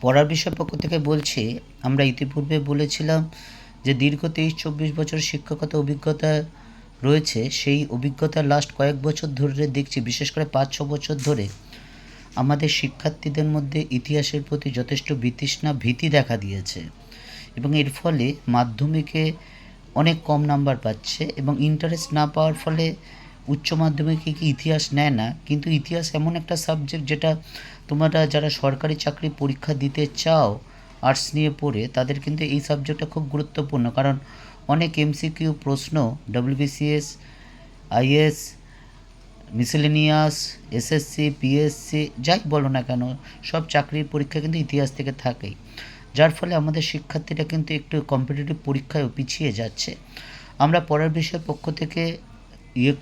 পড়ার বিষয় পক্ষ থেকে বলছি, আমরা ইতিপূর্বে বলেছিলাম যে দীর্ঘ তেইশ চব্বিশ বছর শিক্ষকতা অভিজ্ঞতা রয়েছে, সেই অভিজ্ঞতার লাস্ট কয়েক বছর ধরে দেখছি, বিশেষ করে পাঁচ, ছ বছর ধরে আমাদের শিক্ষার্থীদের মধ্যে ইতিহাসের প্রতি যথেষ্ট বিতৃষ্ণা, ভীতি দেখা দিয়েছে এবং এর ফলে মাধ্যমিকে অনেক কম নাম্বার পাচ্ছে এবং ইন্টারেস্ট না পাওয়ার ফলে উচ্চ মাধ্যমিকে কি ইতিহাস নেয় না? কিন্তু ইতিহাস এমন একটা সাবজেক্ট যেটা তোমরা যারা সরকারি চাকরি পরীক্ষা দিতে চাও আর্টস নিয়ে পড়ে, তাদের কিন্তু এই সাবজেক্টটা খুব গুরুত্বপূর্ণ। কারণ অনেক এমসিকিউ প্রশ্ন WBCS IAS miscellaneous SSC PSC যাই বলো না কেন, সব চাকরির পরীক্ষা কিন্তু ইতিহাস থেকে থাকেই। যার ফলে আমাদের শিক্ষার্থীরা কিন্তু একটু কম্পিটিটিভ পরীক্ষায়ও পিছিয়ে যাচ্ছে। আমরা পরের বিষয়ের পক্ষ থেকে ইয়ে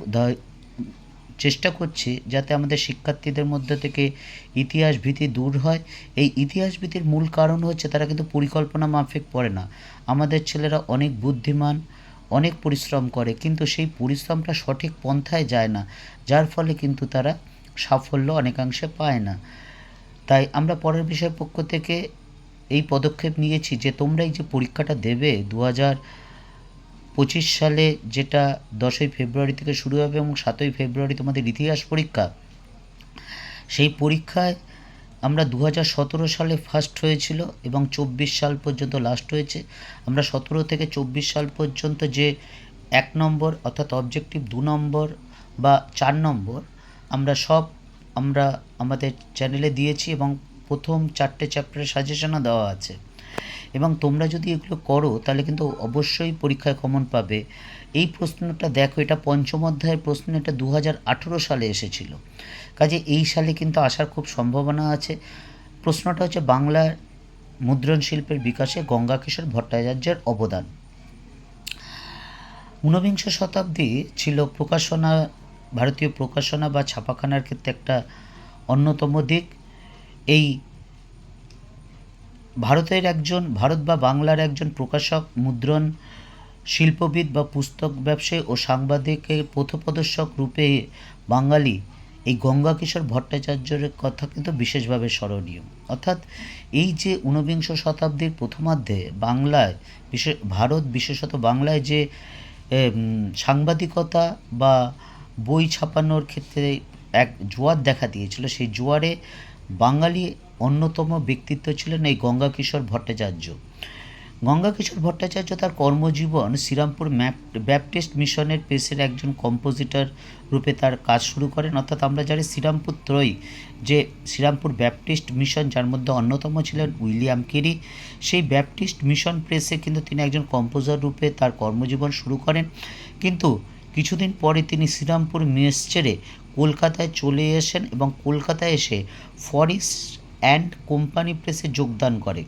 চেষ্টা করছি যাতে আমাদের শিক্ষার্থীদের মধ্যে থেকে ইতিহাস ভীতি দূর হয়। এই ইতিহাস ভীতির মূল কারণ হচ্ছে তারা কিন্তু পরিকল্পনা মাফিক পড়ে না। আমাদের ছেলেরা অনেক বুদ্ধিমান, অনেক পরিশ্রম করে, কিন্তু সেই পরিশ্রমটা সঠিক পন্থায় যায় না, যার ফলে কিন্তু তারা সাফল্য অনেকাংশে পায় না। তাই আমরা পরের বিষয়ের পক্ষ থেকে এই পদক্ষেপ নিয়েছি যে তোমরা এই যে পরীক্ষাটা দেবে দু হাজার পঁচিশ সালে যেটা দশই ফেব্রুয়ারি থেকে শুরু হবে এবং সাতই ফেব্রুয়ারি তোমাদের ইতিহাস পরীক্ষা, সেই পরীক্ষায় আমরা দু হাজার সতেরো সালে ফার্স্ট হয়েছিল এবং চব্বিশ সাল পর্যন্ত লাস্ট হয়েছে। আমরা সতেরো থেকে চব্বিশ সাল পর্যন্ত যে এক নম্বর অর্থাৎ অবজেক্টিভ দু নম্বর বা চার নম্বর, আমরা সব আমরা আমাদের চ্যানেলে দিয়েছি এবং প্রথম চারটে চ্যাপ্টারের সাজেশনও দেওয়া আছে। এবং তোমরা যদি এগুলো করো, তাহলে কিন্তু অবশ্যই পরীক্ষায় কমন পাবে। এই প্রশ্নটা দেখো, এটা পঞ্চম অধ্যায়ের প্রশ্ন, এটা দু হাজার আঠেরো সালে এসেছিল। কাজে এই সালে কিন্তু আসার খুব সম্ভাবনা আছে। প্রশ্নটা হচ্ছে বাংলার মুদ্রণ শিল্পের বিকাশে গঙ্গাকিশোর ভট্টাচার্যের অবদান। ঊনবিংশ শতাব্দী ছিল প্রকাশনা, ভারতীয় প্রকাশনা বা ছাপাখানার ক্ষেত্রে একটা অন্যতম দিক। এই ভারতের একজন, ভারত বা বাংলার একজন প্রকাশক, মুদ্রণ, শিল্পবিদ বা পুস্তক ব্যবসায়ী ও সাংবাদিকের পথপ্রদর্শক রূপে বাঙালি এই গঙ্গাকিশোর ভট্টাচার্যের কথা কিন্তু বিশেষভাবে স্মরণীয়। অর্থাৎ এই যে ঊনবিংশ শতাব্দীর প্রথমার্ধে বাংলায়, বিশেষ, ভারত বিশেষত বাংলায় যে সাংবাদিকতা বা বই ছাপানোর ক্ষেত্রে এক জোয়ার দেখা দিয়েছিল, সেই জোয়ারে বাঙালি অন্যতম ব্যক্তিত্ব ছিলেন এই গঙ্গাকিশোর ভট্টাচার্য। গঙ্গাকিশোর ভট্টাচার্য তার কর্মজীবন শ্রীরামপুর ম্যাপ, ব্যাপটিস্ট মিশনের পেশের একজন কম্পোজিটর রূপে তার কাজ শুরু করেন। অর্থাৎ আমরা জানি শ্রীরামপুর ত্রয়ী যে শ্রীরামপুর ব্যাপটিস্ট মিশন, যার মধ্যে অন্যতম ছিলেন উইলিয়াম কেরি। সেই ব্যাপটিস্ট মিশন প্রেসে কিন্তু তিনি একজন কম্পোজার রূপে তার কর্মজীবন শুরু করেন। কিন্তু কিছুদিন পরে তিনি শ্রীরামপুর মেস ছেড়ে কলকাতায় চলে আসেন এবং কলকাতায় এসে ফরেস্ট অ্যান্ড কোম্পানি প্রেসে যোগদান করে।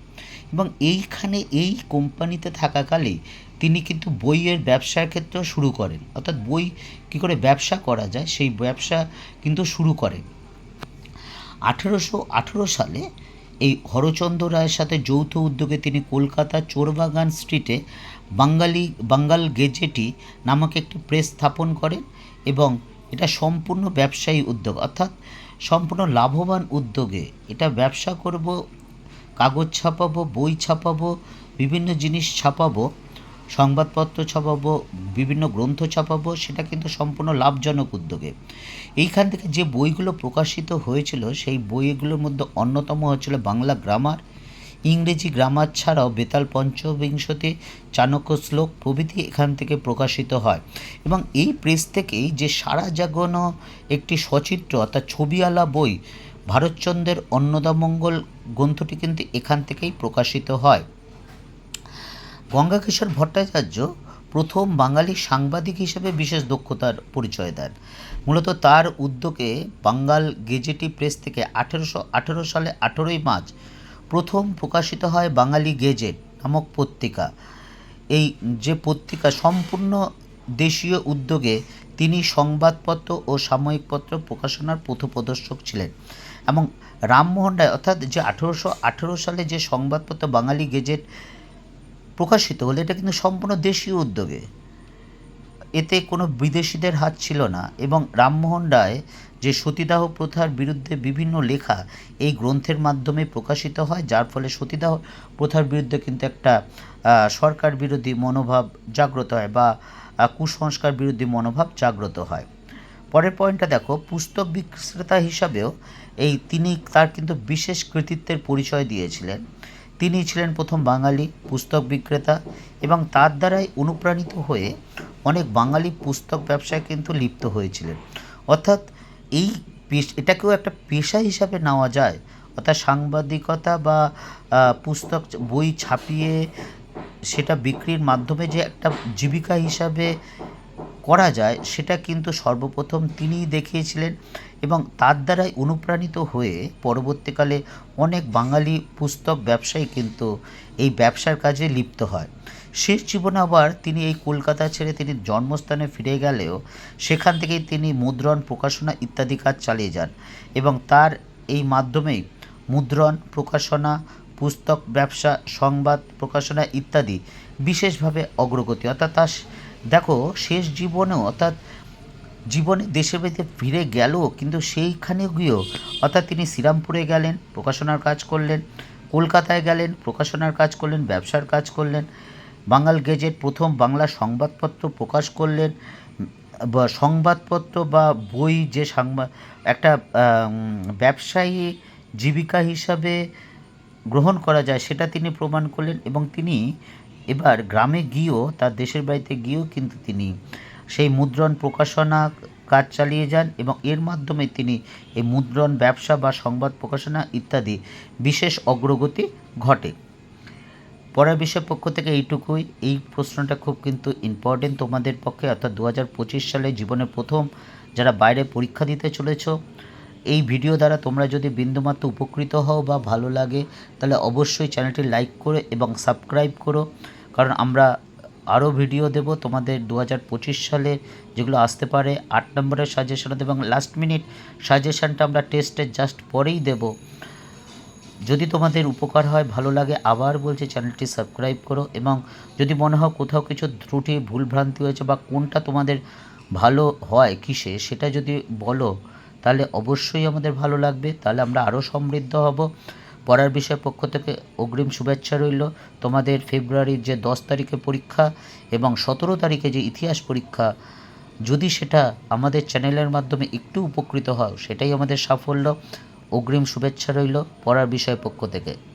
এবং এইখানে এই কোম্পানিতে থাকাকালে তিনি কিন্তু বইয়ের ব্যবসার ক্ষেত্রেও শুরু করেন। অর্থাৎ বই কী করে ব্যবসা করা যায়, সেই ব্যবসা কিন্তু শুরু করেন। আঠেরোশো আঠেরো সালে এই হরচন্দ্র রায়ের সাথে যৌথ উদ্যোগে তিনি কলকাতার চোরবাগান স্ট্রিটে বাঙালি, বাঙ্গাল গেজেটি নামক একটি প্রেস স্থাপন করেন এবং এটা সম্পূর্ণ ব্যবসায়ী উদ্যোগ, অর্থাৎ সম্পূর্ণ লাভবান উদ্যোগে এটা ব্যবসা করব, কাগজ ছাপাবো, বই ছাপাবো, বিভিন্ন জিনিস ছাপাবো, সংবাদপত্র ছাপাবো, বিভিন্ন গ্রন্থ ছাপাবো, সেটা কিন্তু সম্পূর্ণ লাভজনক উদ্যোগে। এইখান থেকে যে বইগুলো প্রকাশিত হয়েছিল, সেই বইগুলোর মধ্যে অন্যতম হচ্ছিল বাংলা গ্রামার ইংরেজি গ্রামার ছাড়াও বেতাল পঞ্চবিংশতি চাণক্য শ্লোক প্রভৃতি এখান থেকে প্রকাশিত হয়। এবং এই প্রেস থেকেই যে সারা জাগানো একটি সচিত্র অর্থাৎ ছবিওয়ালা বই ভারতচন্দ্রের অন্নদামঙ্গল গ্রন্থটি কিন্তু এখান থেকেই প্রকাশিত হয়। গঙ্গাকিশোর ভট্টাচার্য প্রথম বাঙালি সাংবাদিক হিসেবে বিশেষ দক্ষতার পরিচয় দেন। মূলত তার উদ্যোগে বাঙ্গাল গেজেটি প্রেস থেকে আঠেরোশো আঠেরো সালে আঠেরোই মার্চ প্রথম প্রকাশিত হয় বাঙালি গেজেট নামক পত্রিকা। এই যে পত্রিকা সম্পূর্ণ দেশীয় উদ্যোগে তিনি সংবাদপত্র ও সাময়িকপত্র প্রকাশনার পথপ্রদর্শক ছিলেন এবং রামমোহন রায়, অর্থাৎ যে আঠেরোশো আঠেরো সালে যে সংবাদপত্র বাঙালি গেজেট প্রকাশিত হলো, এটা কিন্তু সম্পূর্ণ দেশীয় উদ্যোগে। এতে কোনো বিদেশিদের হাত ছিল না এবং রামমোহন রায় যে সতীদাহ প্রথার বিরুদ্ধে বিভিন্ন লেখা এই গ্রন্থের মাধ্যমে প্রকাশিত হয়, যার ফলে সতীদাহ প্রথার বিরুদ্ধে কিন্তু একটা সরকার বিরোধী মনোভাব জাগ্রত হয় বা কুসংস্কার বিরোধী মনোভাব জাগ্রত হয়। পরের পয়েন্টটা দেখো, পুস্তক বিক্রেতা হিসাবেও এই তিনি তার কিন্তু বিশেষ কৃতিত্বের পরিচয় দিয়েছিলেন। তিনি ছিলেন প্রথম বাঙালি পুস্তক বিক্রেতা এবং তার দ্বারাই অনুপ্রাণিত হয়ে অনেক বাঙালি পুস্তক ব্যবসায় কিন্তু লিপ্ত হয়েছিলেন। অর্থাৎ এই এটাকেও একটা পেশা হিসাবে নেওয়া যায়। অর্থাৎ সাংবাদিকতা বা পুস্তক বই ছাপিয়ে সেটা বিক্রির মাধ্যমে যে একটা জীবিকা হিসাবে করা যায়, সেটা কিন্তু সর্বপ্রথম তিনিই দেখিয়েছিলেন এবং তার দ্বারাই অনুপ্রাণিত হয়ে পরবর্তীকালে অনেক বাঙালি পুস্তক ব্যবসায়ী কিন্তু এই ব্যবসার কাজে লিপ্ত হয়। শেষ জীবনে আবার তিনি এই কলকাতা ছেড়ে তিনি জন্মস্থানে ফিরে গেলেও সেখান থেকেই তিনি মুদ্রণ, প্রকাশনা ইত্যাদি কাজ চালিয়ে যান এবং তার এই মাধ্যমেই মুদ্রণ, প্রকাশনা, পুস্তক, ব্যবসা, সংবাদ, প্রকাশনা ইত্যাদি বিশেষভাবে অগ্রগতি। অর্থাৎ তার দেখো, শেষ জীবনেও অর্থাৎ জীবনে দেশে বাড়িতে ফিরে গেল কিন্তু সেইখানে গিয়েও অর্থাৎ তিনি শ্রীরামপুরে গেলেন, প্রকাশনার কাজ করলেন, কলকাতায় গেলেন, প্রকাশনার কাজ করলেন, ব্যবসার কাজ করলেন। বাঙাল গেজেট প্রথম বাংলা সংবাদপত্র প্রকাশ করলেন, বা সংবাদপত্র বা বই যে সংবাদ, একটা ব্যবসায়ী জীবিকা হিসাবে গ্রহণ করা যায় সেটা তিনি প্রমাণ করলেন এবং তিনি এবার গ্রামে গিয়েও, তার দেশের বাড়িতে গিয়েও কিন্তু তিনি সেই মুদ্রণ প্রকাশনা কাজ চালিয়ে যান এবং এর মাধ্যমে তিনি এই মুদ্রণ ব্যবসা বা সংবাদ প্রকাশনা ইত্যাদি বিশেষ অগ্রগতি ঘটে। পরের বিষয় পক্ষ থেকে এইটুকুই। এই প্রশ্নটা খুব কিন্তু ইম্পর্টেন্ট তোমাদের পক্ষে, অর্থাৎ দু হাজার পঁচিশ সালে জীবনের প্রথম যারা বাইরে পরীক্ষা দিতে চলেছ, এই ভিডিও দ্বারা তোমরা যদি বিন্দুমাত্র উপকৃত হও বা ভালো লাগে, তাহলে অবশ্যই চ্যানেলটি লাইক করো এবং সাবস্ক্রাইব করো। কারণ আমরা আরও ভিডিও দেব তোমাদের দু হাজার পঁচিশ সালে যেগুলো আসতে পারে। আট নম্বরের সাজেশন এবং লাস্ট মিনিট সাজেশনটা আমরা টেস্টের জাস্ট পরেই দেবো। যদি তোমাদের উপকার হয়, ভালো লাগে, আবার বলছি চ্যানেলটি সাবস্ক্রাইব করো এবং যদি মনে হয় কোথাও কিছু ত্রুটি, ভুলভ্রান্তি হয়েছে বা কোনটা তোমাদের ভালো হয় কিসে, সেটা যদি বলো, তাহলে অবশ্যই আমাদের ভালো লাগবে। তাহলে আমরা আরও সমৃদ্ধ হব। পড়ার বিষয় পক্ষ থেকে অগ্রিম শুভেচ্ছা রইল। তোমাদের ফেব্রুয়ারির যে দশ তারিখে পরীক্ষা এবং সতেরো তারিখে যে ইতিহাস পরীক্ষা, যদি সেটা আমাদের চ্যানেলের মাধ্যমে একটু উপকৃত হয় সেটাই আমাদের সাফল্য। অগ্রিম শুভেচ্ছা রইল পড়ার বিষয় পক্ষ থেকে।